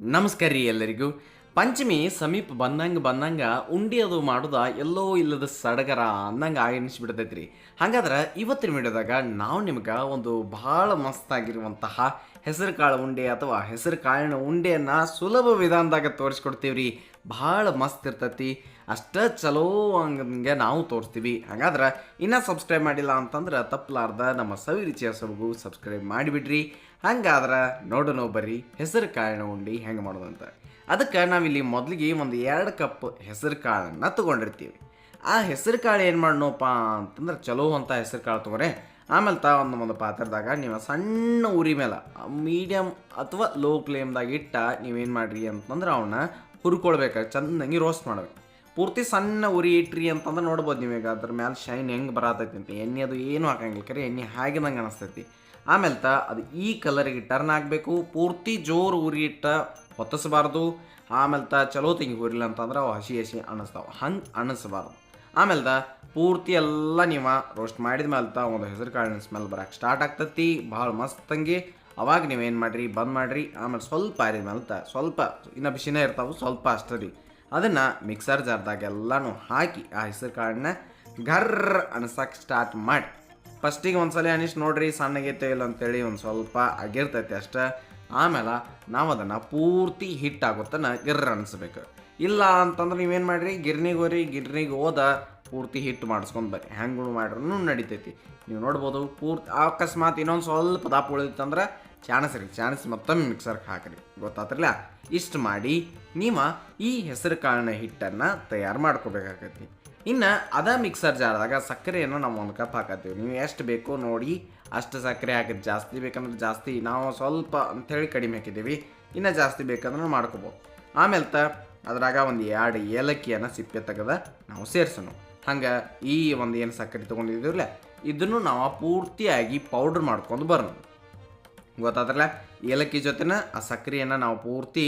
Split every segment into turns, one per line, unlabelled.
ನಮಸ್ಕಾರ ರೀ ಎಲ್ಲರಿಗೂ. ಪಂಚಮಿ ಸಮೀಪ ಬಂದಂಗೆ ಬಂದಂಗೆ ಉಂಡಿ ಅದು ಮಾಡೋದ ಎಲ್ಲೋ ಇಲ್ಲದ ಸಡಗರ ಅನ್ನಂಗೆ ಆಗಿನಿಸ್ಬಿಡ್ತೈತೆ ರೀ ಹಾಗಾದ್ರೆ ಇವತ್ತಿನ ವಿಡಿಯೋದಾಗ ನಾವು ನಿಮ್ಗೆ ಒಂದು ಭಾಳ ಮಸ್ತಾಗಿರುವಂತಹ ಹೆಸರು ಕಾಳು ಉಂಡೆ ಅಥವಾ ಹೆಸರು ಕಾಳಿನ ಉಂಡೆಯನ್ನು ಸುಲಭ ವಿಧಾನದಾಗ ತೋರಿಸ್ಕೊಡ್ತೀವಿ ರೀ ಭಾಳ ಮಸ್ತ್ ಇರ್ತೈತಿ. ಅಷ್ಟ ಚಲೋ ಹಂಗೆ ನಾವು ತೋರಿಸ್ತೀವಿ. ಹಾಗಾದ್ರೆ ಇನ್ನೂ ಸಬ್ಸ್ಕ್ರೈಬ್ ಮಾಡಿಲ್ಲ ಅಂತಂದ್ರೆ ತಪ್ಪಲಾರ್ದ ನಮ್ಮ ಸವಿ ಸೊಬಗು ಸಬ್ಸ್ಕ್ರೈಬ್ ಮಾಡಿಬಿಡ್ರಿ. ಹಂಗಾದ್ರೆ ನೋಡೋಣ ಬರ್ರಿ, ಹೆಸರು ಕಾಳಿನ ಉಂಡಿ ಹೆಂಗೆ ಮಾಡೋದಂತ. ಅದಕ್ಕೆ ನಾವಿಲ್ಲಿ ಮೊದಲಿಗೆ ಒಂದು ಎರಡು ಕಪ್ ಹೆಸರು ಕಾಳನ್ನು ತೊಗೊಂಡಿರ್ತೀವಿ. ಆ ಹೆಸರು ಕಾಳು ಏನು ಮಾಡೋಣಪ್ಪ ಅಂತಂದ್ರೆ ಚಲೋ ಅಂತ ಹೆಸರು ಕಾಳು ತೊಗೊರೆ. ಆಮೇಲೆ ತಾ ಒಂದು ಒಂದು ಪಾತ್ರದಾಗ ನೀವು ಸಣ್ಣ ಉರಿ ಮೇಲೆ ಮೀಡಿಯಮ್ ಅಥವಾ ಲೋ ಫ್ಲೇಮ್ದಾಗ ಇಟ್ಟ ನೀವೇನು ಮಾಡ್ರಿ ಅಂತಂದ್ರೆ ಅವನ್ನ ಹುರ್ಕೊಳ್ಬೇಕು ಚೆನ್ನಾಗಿ ರೋಸ್ಟ್ ಮಾಡ್ಬೇಕು. ಪೂರ್ತಿ ಸಣ್ಣ ಉರಿ ಇಟ್ರಿ ಅಂತಂದ್ರೆ ನೋಡ್ಬೋದು ನೀವೀಗ. ಅದ್ರ ಮೇಲೆ ಶೈನ್ ಹೆಂಗೆ ಬರತೈತಿ ಅಂತ. ಎಣ್ಣೆ ಅದು ಏನು ಹಾಕಂಗಿಲ್ಲ ಕರೆ. ಎಣ್ಣೆ ಹಾಗಿದಂಗೆ ಅನಿಸ್ತೈತಿ. ಆಮೇಲೆ ತ ಅದು ಈ ಕಲರಿಗೆ ಟರ್ನ್ ಆಗಬೇಕು. ಪೂರ್ತಿ ಜೋರು ಉರಿ ಇಟ್ಟ ಹೊತ್ತಿಸಬಾರ್ದು. ಆಮೇಲೆ ತ ಚಲೋ ತಿಂಗಿ ಹುರಿಲ್ಲ ಅಂತಂದ್ರೆ ಅವು ಹಸಿ ಹಸಿ ಅನಿಸ್ತಾವೆ. ಹಂಗೆ ಅನಿಸ್ಬಾರ್ದು. ಆಮೇಲೆ ತ ಪೂರ್ತಿ ಎಲ್ಲ ನೀವು ರೋಸ್ಟ್ ಮಾಡಿದ ಮೇಲೆ ತ ಒಂದು ಹೆಸರು ಕಾಳಿನ ಸ್ಮೆಲ್ ಬರಕ್ಕೆ ಸ್ಟಾರ್ಟ್ ಆಗ್ತೈತಿ. ಭಾಳ ಮಸ್ತಂಗಿ ಅವಾಗ ನೀವೇನು ಮಾಡಿರಿ? ಬಂದ್ ಮಾಡಿರಿ. ಆಮೇಲೆ ಸ್ವಲ್ಪ ಆರಿದ ಮೇಲೆ ತ ಸ್ವಲ್ಪ ಇನ್ನು ಬಿಸಿನೇ ಇರ್ತಾವೆ. ಸ್ವಲ್ಪ ಅಷ್ಟೇ ರೀ. ಅದನ್ನು ಮಿಕ್ಸರ್ ಜಾರ್ದಾಗೆಲ್ಲನೂ ಹಾಕಿ ಆ ಹೆಸರು ಕಾಳನ್ನ ಘರ್ರ್ ಅನ್ಸಕ್ಕೆ ಸ್ಟಾರ್ಟ್ ಮಾಡಿ. ಫಸ್ಟಿಗೆ ಒಂದ್ಸಲ ಅನಿಸ್ ನೋಡ್ರಿ ಸಣ್ಣಗೈತೆ ಇಲ್ಲ ಅಂತೇಳಿ ಒಂದು ಸ್ವಲ್ಪ ಆಗಿರ್ತೈತೆ ಅಷ್ಟೇ. ಆಮೇಲೆ ನಾವು ಅದನ್ನು ಪೂರ್ತಿ ಹಿಟ್ಟಾಗುತ್ತನ ಗಿರ್ರ ಅನಿಸ್ಬೇಕು. ಇಲ್ಲ ಅಂತಂದ್ರೆ ನೀವೇನು ಮಾಡಿರಿ, ಗಿರ್ನಿಗೆ ಹೋರಿ ಗಿರ್ನಿಗೆ ಹೋದ ಪೂರ್ತಿ ಹಿಟ್ಟು ಮಾಡಿಸ್ಕೊಂಡು ಬರ್ರಿ ಹೆಂಗೂ ಮಾಡ್ರೂ ನಡಿತೈತಿ. ನೀವು ನೋಡ್ಬೋದು, ಪೂರ್ತಿ ಅಕಸ್ಮಾತ್ ಇನ್ನೊಂದು ಸ್ವಲ್ಪ ದಪ್ಪ ಚಾಣಸ್ ರೀ ಚಾಣಸ್ ಮತ್ತೊಮ್ಮೆ ಮಿಕ್ಸರ್ಗೆ ಹಾಕ್ರಿ. ಗೊತ್ತಾತ್ರಲ್ಲ? ಇಷ್ಟು ಮಾಡಿ ನೀವು ಈ ಹೆಸರು ಕಾಳಿನ ಹಿಟ್ಟನ್ನು ತಯಾರು ಮಾಡ್ಕೋಬೇಕಾಗತ್ತೆ ಇನ್ನು ಅದ ಮಿಕ್ಸರ್ ಜಾರದಾಗ ಸಕ್ಕರೆಯನ್ನು ನಾವು ಒಂದು ಕಪ್ ಹಾಕತ್ತೀವಿ. ನೀವು ಎಷ್ಟು ಬೇಕೋ ನೋಡಿ, ಅಷ್ಟು ಸಕ್ಕರೆ ಹಾಕಿದ್ದು ಜಾಸ್ತಿ ಬೇಕಂದ್ರೆ ಜಾಸ್ತಿ. ನಾವು ಸ್ವಲ್ಪ ಅಂಥೇಳಿ ಕಡಿಮೆ ಹಾಕಿದ್ದೀವಿ. ಇನ್ನು ಜಾಸ್ತಿ ಬೇಕಂದ್ರೆ ಮಾಡ್ಕೋಬೋದು. ಆಮೇಲೆ ತ ಅದ್ರಾಗ ಒಂದು ಎರಡು ಏಲಕ್ಕಿಯನ್ನು ಸಿಪ್ಪೆ ತೆಗೆದ ನಾವು ಸೇರ್ಸೋಣ. ಹಂಗೆ ಈ ಒಂದು ಏನು ಸಕ್ಕರೆ ತೊಗೊಂಡಿದ್ದೀವಲ್ಲ ಇದನ್ನು ನಾವು ಪೂರ್ತಿಯಾಗಿ ಪೌಡ್ರ್ ಮಾಡ್ಕೊಂಡು ಬರೋಣ ಗೊತ್ತಾದ್ರಲ್ಲ? ಏಲಕ್ಕಿ ಜೊತೆನ ಆ ಸಕ್ಕರೆಯನ್ನು ನಾವು ಪೂರ್ತಿ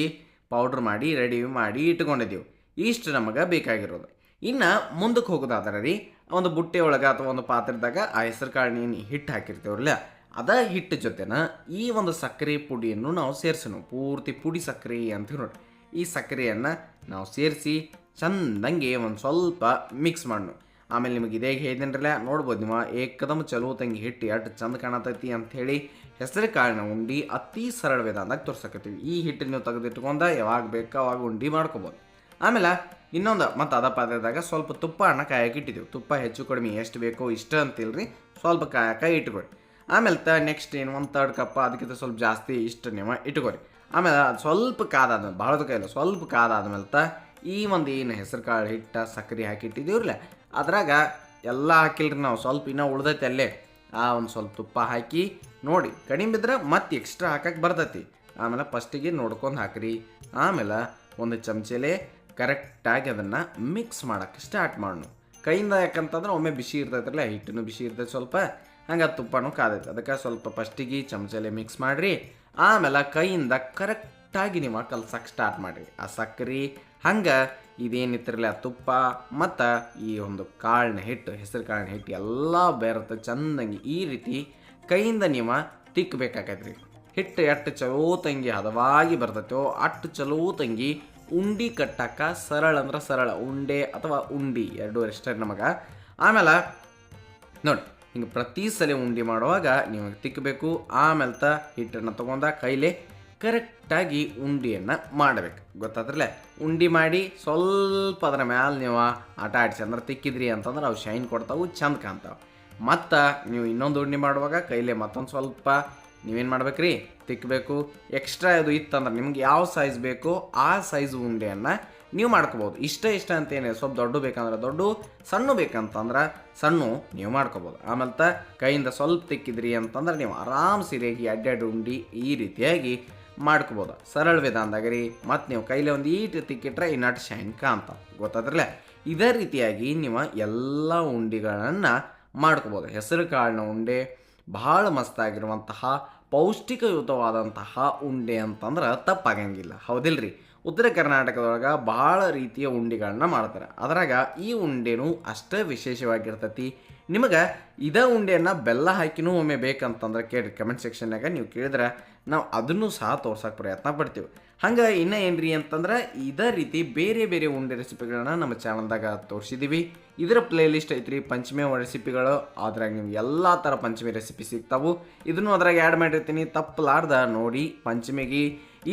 ಪೌಡ್ರ್ ಮಾಡಿ ರೆಡಿ ಮಾಡಿ ಇಟ್ಕೊಂಡಿದ್ದೀವಿ. ಇಷ್ಟು ನಮಗೆ ಬೇಕಾಗಿರೋದು. ಇನ್ನು ಮುಂದಕ್ಕೆ ಹೋಗೋದಾದ್ರೆ ರೀ, ಒಂದು ಬುಟ್ಟೆ ಒಳಗೆ ಅಥವಾ ಒಂದು ಪಾತ್ರೆದಾಗ ಆ ಹೆಸರು ಕಾಳಿನ ಹಿಟ್ಟು ಹಾಕಿರ್ತೇವ್ರಲ್ಲ, ಅದ ಹಿಟ್ಟು ಜೊತೆನ ಈ ಒಂದು ಸಕ್ಕರೆ ಪುಡಿಯನ್ನು ನಾವು ಸೇರಿಸೋಣ. ಪೂರ್ತಿ ಪುಡಿ ಸಕ್ಕರೆ ಅಂತ ನೋಡಿ ಈ ಸಕ್ಕರೆಯನ್ನು ನಾವು ಸೇರಿಸಿ ಚಂದಂಗೆ ಒಂದು ಸ್ವಲ್ಪ ಮಿಕ್ಸ್ ಮಾಡೋಣ ಆಮೇಲೆ ನಿಮಗೆ ಇದೇ ಹೇಳಿದ್ರಲ್ಲ ನೋಡ್ಬೋದು ನೀವು ಏಕದಮ್ ಚಲೋ ತಂಗಿ ಹಿಟ್ಟು ಎಷ್ಟು ಚಂದ ಕಾಣತೈತಿ ಅಂಥೇಳಿ ಹೆಸರು ಕಾಳಿನ ಉಂಡಿ ಅತಿ ಸರಳ ವಿಧಾನದಾಗ ತೋರ್ಸಕತ್ತೀವಿ. ಈ ಹಿಟ್ಟು ನೀವು ತೆಗೆದಿಟ್ಕೊಂಡ ಯಾವಾಗ ಬೇಕು ಅವಾಗ ಉಂಡಿ ಮಾಡ್ಕೊಬೋದು. ಆಮೇಲೆ ಇನ್ನೊಂದು, ಮತ್ತು ಅದ ಪಾತ್ರದಾಗ ಸ್ವಲ್ಪ ತುಪ್ಪ ಅಣ್ಣ ಕಾಯಕ್ಕೆ ಇಟ್ಟಿದ್ದೆವು ತುಪ್ಪ ಹೆಚ್ಚು ಕಡಿಮೆ ಎಷ್ಟು ಬೇಕೋ ಇಷ್ಟ ಅಂತಿಲ್ರಿ, ಸ್ವಲ್ಪ ಕಾಯಕ ಇಟ್ಕೊಡಿ ಆಮೇಲೆ ತ ನೆಕ್ಸ್ಟ್ ಏನು ಒಂದು ತರ್ಡ್ ಕಪ್ಪ ಅದಕ್ಕಿಂತ ಸ್ವಲ್ಪ ಜಾಸ್ತಿ ಇಷ್ಟು ನೀವು ಇಟ್ಕೊಳ್ರಿ ಆಮೇಲೆ ಅದು ಸ್ವಲ್ಪ ಕಾದಾದ್ಮೇಲೆ ಭಾಳದ ಕೈಲ್ಲ ಸ್ವಲ್ಪ ಕಾದಾದ್ಮೇಲೆ ತ ಈ ಒಂದು ಏನು ಹೆಸರು ಕಾಳು ಹಿಟ್ಟ ಸಕ್ಕರೆ ಹಾಕಿಟ್ಟಿದ್ದೀವ್ರಲ್ಲ, ಅದ್ರಾಗ ಎಲ್ಲ ಹಾಕಿಲ್ರಿ ನಾವು. ಸ್ವಲ್ಪ ಇನ್ನೂ ಉಳ್ದೈತೆ ಅಲ್ಲೇ. ಆ ಒಂದು ಸ್ವಲ್ಪ ತುಪ್ಪ ಹಾಕಿ ನೋಡಿ, ಕಡಿಮೆ ಬಿದ್ರೆ ಮತ್ತೆ ಎಕ್ಸ್ಟ್ರಾ ಹಾಕಕ್ಕೆ ಬರ್ತೈತಿ. ಆಮೇಲೆ ಫಸ್ಟಿಗೆ ನೋಡ್ಕೊಂಡು ಹಾಕ್ರಿ. ಆಮೇಲೆ ಒಂದು ಚಮಚೆಲೆ ಕರೆಕ್ಟಾಗಿ ಅದನ್ನು ಮಿಕ್ಸ್ ಮಾಡೋಕ್ಕೆ ಸ್ಟಾರ್ಟ್ ಮಾಡೋಣ ಕೈಯಿಂದ ಯಾಕಂತಂದ್ರೆ ಒಮ್ಮೆ ಬಿಸಿ ಇರ್ತೈತ್ರಲ್ಲ ಹಿಟ್ಟನ್ನು ಬಿಸಿ ಇರ್ತೈತೆ ಸ್ವಲ್ಪ. ಹಂಗೆ ತುಪ್ಪನೂ ಕಾದೈತೆ. ಅದಕ್ಕೆ ಸ್ವಲ್ಪ ಫಸ್ಟಿಗೆ ಚಮಚೆಲೆ ಮಿಕ್ಸ್ ಮಾಡಿರಿ. ಆಮೇಲೆ ಕೈಯಿಂದ ಕರೆಕ್ಟಾಗಿ ನೀವು ಕಲ್ಸಕ್ಕೆ ಸ್ಟಾರ್ಟ್ ಮಾಡಿರಿ. ಆ ಸಕ್ಕರೆ ಹಂಗೆ ಇದೇನಿತ್ತಿರಲಿಲ್ಲ ತುಪ್ಪ ಮತ್ತು ಈ ಒಂದು ಕಾಳಿನ ಹಿಟ್ಟು, ಹೆಸರು ಕಾಳಿನ ಹಿಟ್ಟು ಎಲ್ಲ ಬೇರತ್ತೆ ಚಂದಂಗಿ ಈ ರೀತಿ ಕೈಯಿಂದ ನೀವು ತಿಕ್ಕಬೇಕಾಗೈತ್ರಿ ಹಿಟ್ಟು ಎಷ್ಟು ಚಲೋ ತಂಗಿ, ಹದವಾಗಿ ಬರ್ತೈತೋ ಅಷ್ಟು ಚಲೋ ತಂಗಿ ಉಂಡಿ ಕಟ್ಟಾಕ ಸರಳ ಅಂದ್ರೆ ಸರಳ. ಉಂಡೆ ಅಥವಾ ಉಂಡಿ ಎರಡೂ ಅಷ್ಟೇ ನಮಗೆ. ಆಮೇಲೆ ನೋಡಿ, ಹಿಂಗೆ ಪ್ರತಿ ಸಲ ಉಂಡಿ ಮಾಡುವಾಗ ನೀವು ತಿಕ್ಕಬೇಕು ಆಮೇಲೆ ತ ಹಿಟ್ಟನ್ನು ತೊಗೊಂಡ ಕೈಲೇ ಕರೆಕ್ಟಾಗಿ ಉಂಡಿಯನ್ನು ಮಾಡಬೇಕು. ಗೊತ್ತಾದ್ರಲ್ಲೇ? ಉಂಡಿ ಮಾಡಿ ಸ್ವಲ್ಪ ಅದರ ಮ್ಯಾಲೆ ನೀವು ಆಟ ಆಡಿಸಿ ಅಂದ್ರೆ ತಿಕ್ಕಿದ್ರಿ ಅಂತಂದ್ರೆ ಅವು ಶೈನ್ ಕೊಡ್ತಾವು, ಚಂದ ಕಾಣ್ತಾವೆ. ಮತ್ತು ನೀವು ಇನ್ನೊಂದು ಉಂಡಿ ಮಾಡುವಾಗ ಕೈಲೇ ಮತ್ತೊಂದು ಸ್ವಲ್ಪ ನೀವೇನು ಮಾಡ್ಬೇಕ್ರಿ? ತಿಕ್ಕಬೇಕು ಎಕ್ಸ್ಟ್ರಾ ಇದು ಇತ್ತಂದ್ರೆ ನಿಮ್ಗೆ ಯಾವ ಸೈಜ್ ಬೇಕೋ ಆ ಸೈಜ್ ಉಂಡೆಯನ್ನು ನೀವು ಮಾಡ್ಕೋಬೋದು. ಇಷ್ಟ ಇಷ್ಟ ಅಂತೇನೆ, ಸ್ವಲ್ಪ ದೊಡ್ಡ ಬೇಕಂದ್ರೆ ದೊಡ್ಡ, ಸಣ್ಣ ಬೇಕಂತಂದ್ರೆ ಸಣ್ಣ ನೀವು ಮಾಡ್ಕೋಬೋದು. ಆಮೇಲೆ ಕೈಯಿಂದ ಸ್ವಲ್ಪ ತಿಕ್ಕಿದ್ರಿ ಅಂತಂದ್ರೆ ನೀವು ಆರಾಮ್ ಸಿರಿಯಾಗಿ ಅಡ್ಡಾಡಿ ಉಂಡಿ ಈ ರೀತಿಯಾಗಿ ಮಾಡ್ಕೋಬೋದು. ಸರಳ ವಿಧಾನದಾಗ ರೀ ಮತ್ತು ನೀವು ಕೈಲಿ ಒಂದು ಈಟ್ ತಿಕ್ಕಿಟ್ರೆ ಈ ನಟ್ ಶೈನ್ ಅಂತ ಗೊತ್ತಾದ್ರಲ್ಲ? ಇದೇ ರೀತಿಯಾಗಿ ನೀವು ಎಲ್ಲ ಉಂಡಿಗಳನ್ನು ಮಾಡ್ಕೋಬೋದು. ಹೆಸರು ಕಾಳಿನ ಉಂಡೆ, ಭಾಳ ಮಸ್ತಾಗಿರುವಂತಹ ಪೌಷ್ಟಿಕಯುತವಾದಂತಹ ಉಂಡೆ ಅಂತಂದ್ರೆ ತಪ್ಪಾಗಂಗಿಲ್ಲ ಹೌದಿಲ್ರಿ? ಉತ್ತರ ಕರ್ನಾಟಕದೊಳಗೆ ಭಾಳ ರೀತಿಯ ಉಂಡೆಗಳನ್ನ ಮಾಡ್ತಾರೆ. ಅದರಾಗ ಈ ಉಂಡೆನೂ ಅಷ್ಟೇ ವಿಶೇಷವಾಗಿರ್ತೈತಿ. ನಿಮಗೆ ಇದೇ ಉಂಡೆಯನ್ನು ಬೆಲ್ಲ ಹಾಕಿನೂ ಒಮ್ಮೆ ಬೇಕಂತಂದ್ರೆ ಕೇಳಿ ಕಮೆಂಟ್ ಸೆಕ್ಷನ್ನಾಗ ನೀವು ಕೇಳಿದ್ರೆ ನಾವು ಅದನ್ನು ಸಹ ತೋರ್ಸೋಕೆ ಪ್ರಯತ್ನ ಪಡ್ತೀವಿ. ಹಂಗೆ ಇನ್ನೂ ಏನ್ರಿ ಅಂತಂದ್ರೆ ಇದೇ ರೀತಿ ಬೇರೆ ಬೇರೆ ಉಂಡೆ ರೆಸಿಪಿಗಳನ್ನ ನಮ್ಮ ಚಾನಲ್ದಾಗ ತೋರಿಸಿದ್ದೀವಿ ಇದರ ಪ್ಲೇ ಲಿಸ್ಟ್ ಐತ್ರಿ ಪಂಚಮಿ ರೆಸಿಪಿಗಳು ಅದ್ರಾಗ ನಿಮ್ಗೆ ಎಲ್ಲ ಥರ ಪಂಚಮಿ ರೆಸಿಪಿ ಸಿಗ್ತಾವು. ಇದನ್ನು ಅದ್ರಾಗ ಆ್ಯಡ್ ಮಾಡಿರ್ತೀನಿ. ತಪ್ಪಲಾರ್ದ ನೋಡಿ ಪಂಚಮಿಗೆ.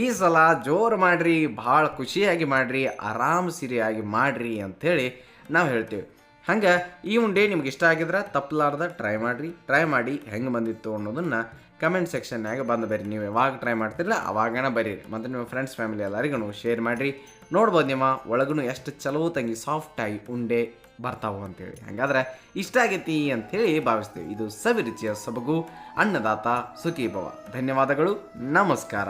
ಈ ಸಲ ಜೋರು ಮಾಡ್ರಿ, ಭಾಳ ಖುಷಿಯಾಗಿ ಮಾಡ್ರಿ ಆರಾಮ್ ಸಿರಿಯಾಗಿ ಮಾಡ್ರಿ ಅಂಥೇಳಿ ನಾವು ಹೇಳ್ತೀವಿ. ಹಂಗೆ ಈ ಉಂಡೆ ನಿಮ್ಗೆ ಇಷ್ಟ ಆಗಿದ್ರೆ ತಪ್ಪಲಾರ್ದ ಟ್ರೈ ಮಾಡಿರಿ. ಟ್ರೈ ಮಾಡಿ ಹೆಂಗೆ ಬಂದಿತ್ತು ಅನ್ನೋದನ್ನು ಕಮೆಂಟ್ ಸೆಕ್ಷನ್ನಾಗ ಬಂದು ಬರ್ರಿ. ನೀವು ಯಾವಾಗ ಟ್ರೈ ಮಾಡ್ತಿರಲ್ಲ ಅವಾಗನ ಬರೀರಿ. ಮತ್ತು ನಿಮ್ಮ ಫ್ರೆಂಡ್ಸ್ ಫ್ಯಾಮಿಲಿ ಎಲ್ಲರಿಗೂ ಶೇರ್ ಮಾಡಿರಿ. ನೋಡ್ಬೋದು ನಿಮ್ಮ ಒಳಗೂ ಎಷ್ಟು ಚಲೋ ತಂಗಿ ಸಾಫ್ಟಾಗಿ ಉಂಡೆ ಬರ್ತಾವು ಅಂತೇಳಿ. ಹಂಗಾದ್ರೆ ಇಷ್ಟ ಆಗೈತಿ ಅಂಥೇಳಿ ಭಾವಿಸ್ತೀವಿ. ಇದು ಸವಿರುಚಿಯ ಸೊಬಗು, ಅನ್ನದಾತ ಸುಖೀಭವ. ಧನ್ಯವಾದಗಳು. ನಮಸ್ಕಾರ.